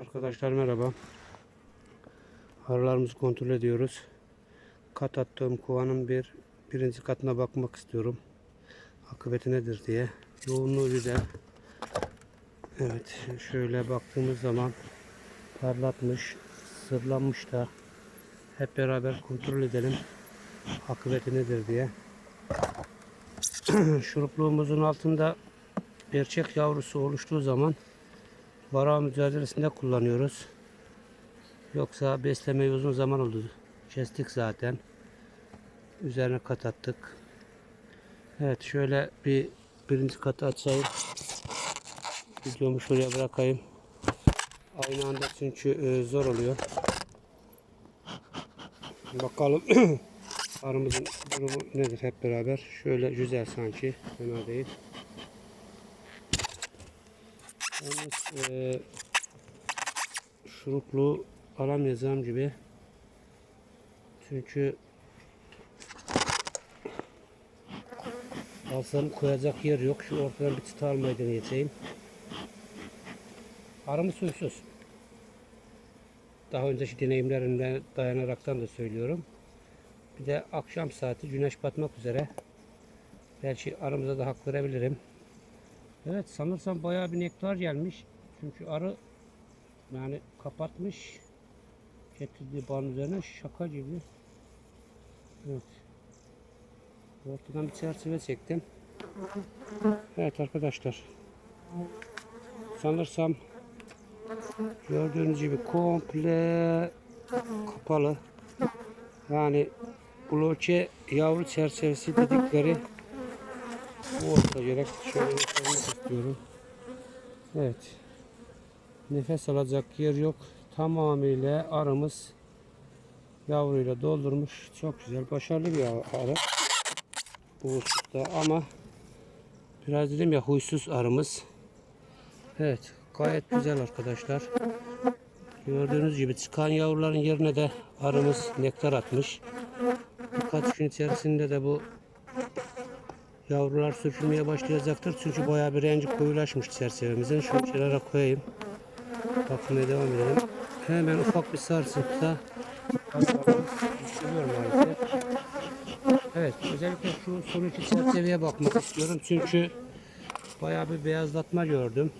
Arkadaşlar merhaba. Arılarımızı kontrol ediyoruz. Kat attığım kovanın bir birinci katına bakmak istiyorum. Akıbeti nedir diye. Yoğunluğu güzel. Evet şöyle baktığımız zaman parlatmış, sırlanmış da hep beraber kontrol edelim. Akıbeti nedir diye. Şurupluğumuzun altında gerçek yavrusu oluştuğu zaman vara mücadelesinde kullanıyoruz. Yoksa beslemeyi uzun zaman oldu. Kestik zaten. Üzerine kat attık. Evet şöyle bir birinci katı açayım. Videomu şuraya bırakayım. Aynı anda çünkü e, zor oluyor. Bakalım arımızın durumu nedir hep beraber. Şöyle güzel sanki. Fena değil. Yalnız e, şuruplu alamayacağım gibi. Çünkü alsam koyacak yer yok. Şu ortadan bir çıta almayı deneyeceğim. Arımı suysuz. Daha önceki deneyimlerimden dayanaraktan da söylüyorum. Bir de akşam saati güneş batmak üzere. Belki aramıza da hak verebilirim. Evet sanırsam bayağı bir nektar gelmiş. Çünkü arı yani kapatmış. Getirdiği bağın üzerine şaka gibi. Evet. Ortadan bir çerçeve çektim. Evet arkadaşlar. Sanırsam gördüğünüz gibi komple kapalı. Yani bloke yavru çerçevesi dedikleri bu olsa gerek. Şöyle göstermek istiyorum. Evet. Nefes alacak yer yok. Tamamıyla arımız yavruyla doldurmuş. Çok güzel. Başarılı bir arı. Bu hususta ama biraz dedim ya huysuz arımız. Evet. Gayet güzel arkadaşlar. Gördüğünüz gibi çıkan yavruların yerine de arımız nektar atmış. Birkaç gün içerisinde de bu yavrular sürtülmeye başlayacaktır. Çünkü bayağı bir rengi koyulaşmış çerçevemizin. Şunu kenara koyayım. Bakmaya devam edelim. Hemen ufak bir sarsıntıda. Evet özellikle şu son iki çerçeveye bakmak istiyorum. Çünkü bayağı bir beyazlatma gördüm.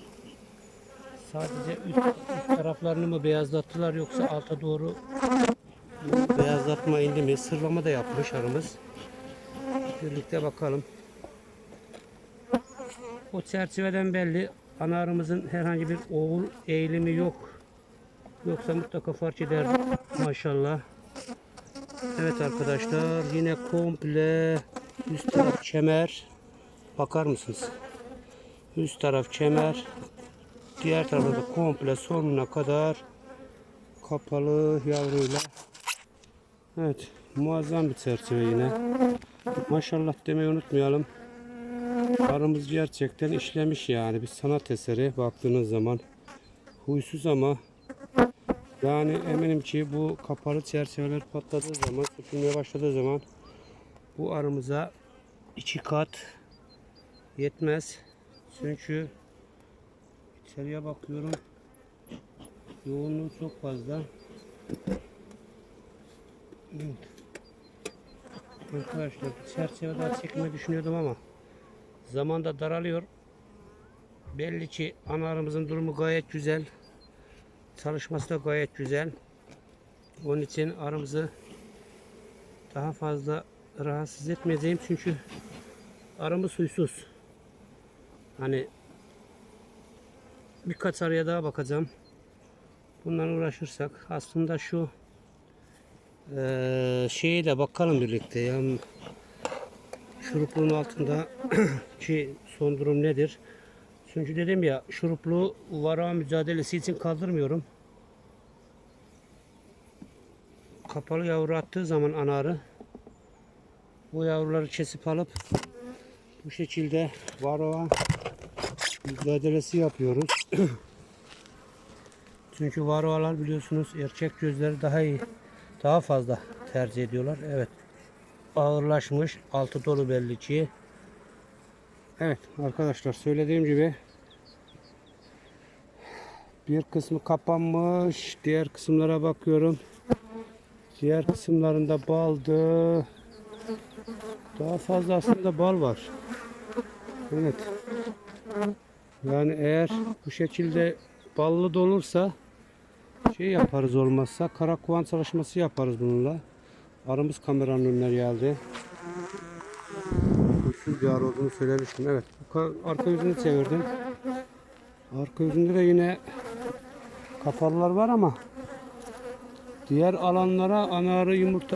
Sadece üst, üst taraflarını mı beyazlattılar yoksa alta doğru beyazlatma indi mi? Sırlama da yapmış arımız. Birlikte bakalım. O çerçeveden belli ana arımızın herhangi bir oğul eğilimi yok. Yoksa mutlaka fark eder maşallah. Evet arkadaşlar yine komple üst taraf kemer. Bakar mısınız? Üst taraf kemer. Diğer tarafta da komple sonuna kadar kapalı yavruyla. Evet muazzam bir çerçeve yine. Maşallah demeyi unutmayalım. Arımız gerçekten işlemiş yani bir sanat eseri baktığınız zaman. Huysuz ama yani eminim ki bu kapalı çerçeveler patladığı zaman, sürtülmeye başladığı zaman bu arımıza iki kat yetmez. Çünkü içeriye bakıyorum. Yoğunluğu çok fazla. Evet. Arkadaşlar bir çerçeve daha çekmeyi düşünüyordum ama zaman da daralıyor. Belli ki ana arımızın durumu gayet güzel. Çalışması da gayet güzel. Onun için arımızı daha fazla rahatsız etmeyeceğim çünkü arımız suysuz. Hani birkaç araya daha bakacağım. Bundan uğraşırsak aslında şu eee şeyi de bakalım birlikte ya şurupluğun altında ki son durum nedir? Çünkü dedim ya şuruplu vara mücadelesi için kaldırmıyorum. Kapalı yavru attığı zaman ana arı bu yavruları kesip alıp bu şekilde varroa mücadelesi yapıyoruz. Çünkü varroalar biliyorsunuz erkek gözleri daha iyi, daha fazla tercih ediyorlar. Evet. Ağırlaşmış, altı dolu belli ki. Evet arkadaşlar söylediğim gibi Bir kısmı kapanmış. Diğer kısımlara bakıyorum. Diğer kısımlarında baldı. Daha fazla aslında bal var. Evet. Yani eğer bu şekilde ballı dolursa şey yaparız olmazsa karakovan çalışması yaparız bununla. Arımız kameranın önüne geldi. Güçsüz bir arı olduğunu söylemiştim. Evet. Arka yüzünü çevirdim. Arka yüzünde de yine kafalılar var ama diğer alanlara ana arı yumurta